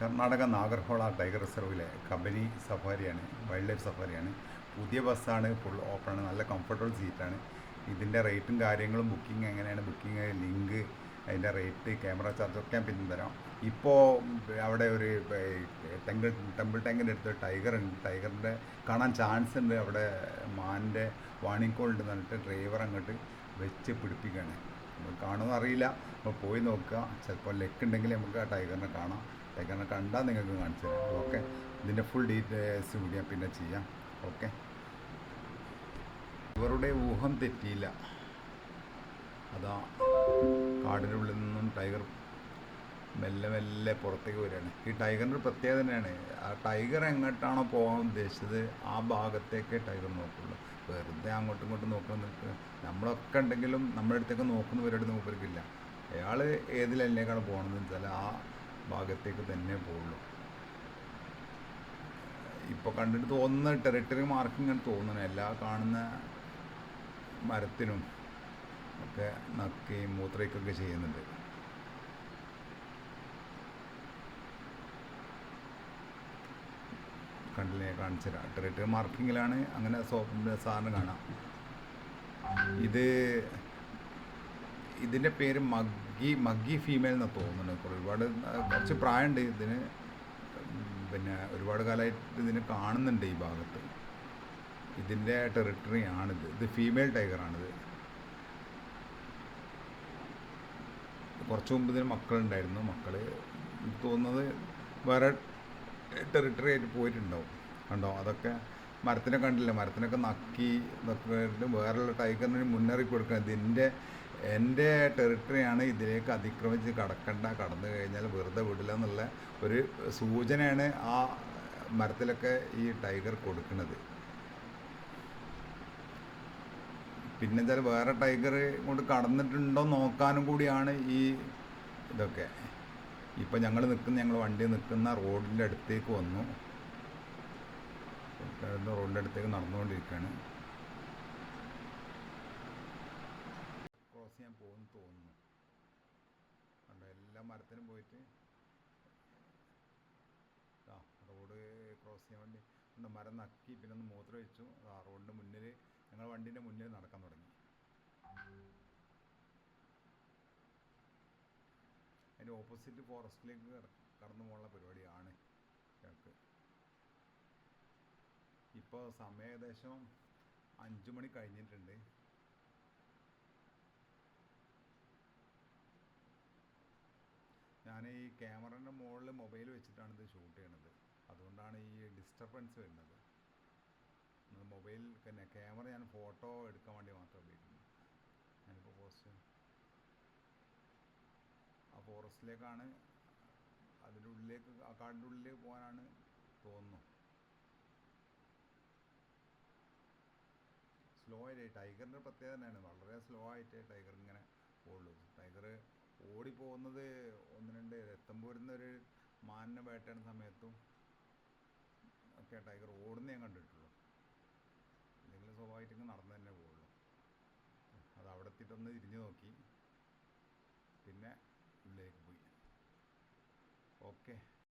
Karnataka Nagarhole tiger റിസർവിലെ കബനി സഫാരിയാണ് wildlife സഫാരിയാണ്. പുതിയ ബസ്സാണ് ഫുൾ ഓപ്പണാണ് നല്ല കംഫർട്ടബിൾ സീറ്റാണ് ഇതിന്റെ റേറ്റും കാര്യങ്ങളും ബുക്കിംഗ് എങ്ങനെയാണ്? ബുക്കിംഗ് ലിങ്ക് അതിന്റെ റേറ്റ് ക്യാമറ ചാർജ് ഒക്കെ ഞാൻ പിന്നെ തരാം. ഇപ്പോൾ അവിടെ ഒരു ടെങ്കിൾ ടെമ്പിൾ ടാങ്കിന്റെ അടുത്ത് ടൈഗർ ഉണ്ട്. ടൈഗറിന്റെ കാണാൻ ചാൻസ് ഉണ്ട്. അവിടെ മാനിന്റെ വാണിംഗ് കോൾ ഉണ്ട് എന്നിട്ട് ഡ്രൈവർ അങ്ങോട്ട് വെച്ച് പിടിപ്പിക്കുകയാണ്. കാണുമെന്ന് അറിയില്ല. അപ്പോൾ പോയി നോക്കുക. ചിലപ്പോൾ ലെക്ക് ഉണ്ടെങ്കിൽ നമുക്ക് ആ ടൈഗറിനെ കാണാം. ടൈഗറിനെ കണ്ടാൽ നിങ്ങൾക്ക് കാണിച്ചു തരാം. ഓക്കെ. ഇതിന്റെ ഫുൾ ഡീറ്റെയിൽസ് കൂടി ഞാൻ പിന്നെ ചെയ്യാം. ഓക്കെ. ഇവരുടെ ഊഹം തെറ്റിയില്ല. അതാ കാടിനുള്ളിൽ നിന്നും ടൈഗർ മെല്ലെ മെല്ലെ പുറത്തേക്ക് വരികയാണ്. ഈ ടൈഗറിന്റെ പ്രത്യേകത തന്നെയാണ്. ആ ടൈഗർ എങ്ങോട്ടാണോ പോകാൻ ഉദ്ദേശിച്ചത് ആ ഭാഗത്തേക്കേ ടൈഗർ നോക്കുള്ളൂ. വെറുതെ അങ്ങോട്ടും ഇങ്ങോട്ടും നിൽക്കുക. നമ്മളൊക്കെ ഉണ്ടെങ്കിലും നമ്മുടെ അടുത്തേക്ക് നോക്കുന്ന പരിപാടി നോക്കിയിരിക്കില്ല അയാൾ ലൈനിലേക്കാണ് പോകണമെന്ന് വെച്ചാൽ ആ ഭാഗത്തേക്ക് തന്നെ പോകുള്ളൂ ഇപ്പോൾ കണ്ടിട്ട് തോന്നുന്ന ടെറിട്ടറി മാർക്കിംഗ് ഇങ്ങനെ തോന്നുന്നു. എല്ലാ കാണുന്ന മരത്തിനും ഒക്കെ നക്കുകയും മൂത്രയ്ക്കൊക്കെ ചെയ്യുന്നുണ്ട്. കണ്ടില്ലേ? കാണിച്ചു തരാം ടെറിട്ടറി മാർക്കിങ്ങിലാണ് അങ്ങനെ സോ സാറിന് കാണാം. ഇത് ഇതിന്റെ പേര് മഗ്ഗി മഗ്ഗി ഫീമെയിൽ എന്നാണ് തോന്നുന്നത് ഒരുപാട് കുറച്ച് പ്രായമുണ്ട് ഇതിന്. പിന്നെ ഒരുപാട് കാലമായിട്ട് ഇതിനെ കാണുന്നുണ്ട് ഈ ഭാഗത്ത്. ഇതിന്റെ ടെറിട്ടറി ആണിത്. ഇത് ഫീമെയിൽ ടൈഗറാണിത് കുറച്ച് മുമ്പ് ഇതിന് മക്കളുണ്ടായിരുന്നു. മക്കൾ തോന്നുന്നത് വേറെ ടെറിട്ടറി ആയിട്ട് പോയിട്ടുണ്ടാവും. കണ്ടോ? അതൊക്കെ മരത്തിനെ കണ്ടില്ല? മരത്തിനൊക്കെ നക്കി നക്കിയിട്ടും വേറെയുള്ള ടൈഗറിന് മുന്നറിയിപ്പ് കൊടുക്കണം ഇതിന്റെ എന്റെ ടെറിട്ടറിയാണ് ഇതിലേക്ക് അതിക്രമിച്ച് കടക്കണ്ട കടന്നു കഴിഞ്ഞാൽ വെറുതെ വിടില്ല എന്നുള്ള ഒരു സൂചനയാണ് ആ മരത്തിലൊക്കെ ഈ ടൈഗർ കൊടുക്കുന്നത്. പിന്നെ ചില വേറെ ടൈഗർ കൊണ്ട് കടന്നിട്ടുണ്ടോ നോക്കാനും കൂടിയാണ് ഈ ഇതൊക്കെ. ഇപ്പം ഞങ്ങൾ നിൽക്കുന്ന ഞങ്ങൾ വണ്ടി നിൽക്കുന്ന റോഡിന്റെ അടുത്തേക്ക് വന്നു. റോഡിന്റെ അടുത്തേക്ക് നടന്നുകൊണ്ടിരിക്കുകയാണ് ക്രോസ് ചെയ്യാൻ പോകുമെന്ന് തോന്നുന്നു. കണ്ടോ എല്ലാ മരത്തിനും പോയിട്ട്. ആ റോഡ് ക്രോസ് ചെയ്യാൻ വേണ്ടി ഒന്ന് മരം നക്കി പിന്നെ ഒന്ന് മൂത്രം വെച്ചു. ആ റോഡിന്റെ മുന്നിൽ ഞങ്ങൾ വണ്ടീന്റെ മുന്നിൽ നടക്കാൻ തുടങ്ങി. അതിന്റെ ഓപ്പോസിറ്റ് ഫോറസ്റ്റിലേക്ക് കടന്നു പോകാനുള്ള പരിപാടിയാണ് ഞങ്ങൾക്ക് ഇപ്പോൾ സമയം ഏകദേശം അഞ്ച് മണി കഴിഞ്ഞിട്ടുണ്ട്. ഞാൻ ഈ ക്യാമറന്റെ മുകളിൽ മൊബൈൽ വെച്ചിട്ടാണ് ഇത് ഷൂട്ട് ചെയ്യണത്. അതുകൊണ്ടാണ് ഈ ഡിസ്റ്റർബൻസ് വരുന്നത്. മൊബൈൽ പിന്നെ ക്യാമറ ഞാൻ ഫോട്ടോ എടുക്കാൻ വേണ്ടി മാത്രം ഉപയോഗിക്കുന്നു. ഞാനിപ്പോൾ പോസ്റ്റ് ഫോറസ്റ്റിലേക്കാണ് അതിന്റെ ഉള്ളിലേക്ക് ആ കാടിന്റെ ഉള്ളിലേക്ക് പോകാനാണ് തോന്നുന്നു. സ്ലോ ആയിട്ട് ടൈഗറിന്റെ പ്രത്യേകത തന്നെയാണ്. വളരെ സ്ലോ ആയിട്ട് ടൈഗർ ഇങ്ങനെ പോകുള്ളൂ ടൈഗർ ഓടിപ്പോകുന്നത് ഒന്ന് രണ്ട് രക്തം പോരുന്ന ഒരു മാനിനെ വേട്ടയുടെ സമയത്തും ഒക്കെ ടൈഗർ ഓടുന്ന ഞാൻ കണ്ടിട്ടുള്ളൂ. അല്ലെങ്കിൽ ഇങ്ങനെ നടന്നു തന്നെ പോകുള്ളൂ അത് അവിടെ എത്തിയിട്ടൊന്ന് തിരിഞ്ഞു നോക്കി. लेग भी ओके